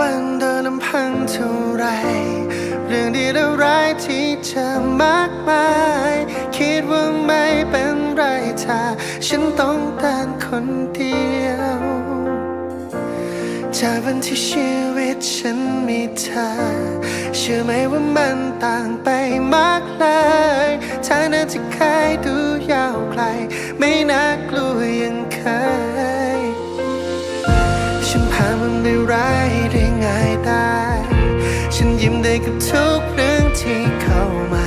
วันโดยลำพังเท่าไร เรื่องดีและร้ายที่เจอมากมาย คิดว่าไม่เป็นไรถ้าฉันต้องเดินคนเดียวจากวันที่ชีวิตฉันมีเธอ เชื่อไหมว่ามันต่างไปมากเลยทางเดินที่เคยดูยาวไกล ไม่น่ากลัวยังเคย ฉันผ่านมันได้ร้า ทุกเรื่องที่เข้ามา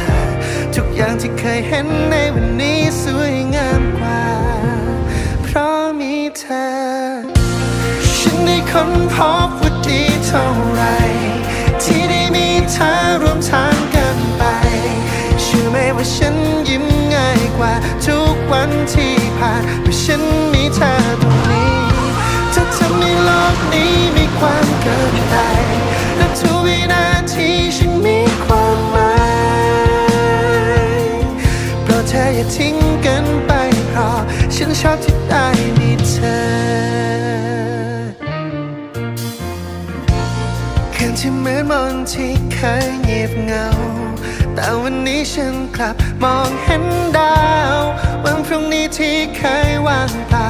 ทุกอย่างที่เคยเห็นในวันนี้สวยงามกว่า เพราะมีเธอ ฉันได้ค้นพบว่าดีเท่าไร ที่ได้มีเธอร่วมทางกันไปเชื่อไหมว่าฉันยิ้มง่ายกว่า ทุกวันที่ผ่านเพราะฉันมีเธอตรงนี้เธอทำให้โลกนี้มีความเกินไปและทุกวินา ทิ้งกันไปเพราะฉันชอบที่ได้มีเธอคืนที่เหมือนมนที่เคยเงียบเหงา แต่วันนี้ฉันกลับมองเห็นดาววันพรุ่งนี้ที่เคยว่างเปล่า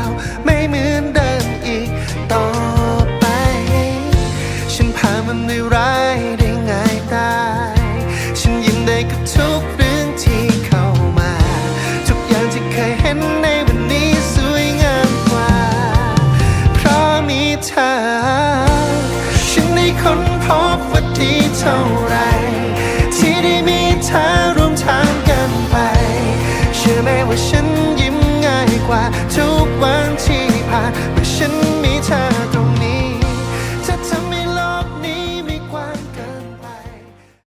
เท่าไร ที่ได้มีเธอร่วมทางกันไป เชื่อไหมว่าฉันยิ้มง่ายกว่าทุก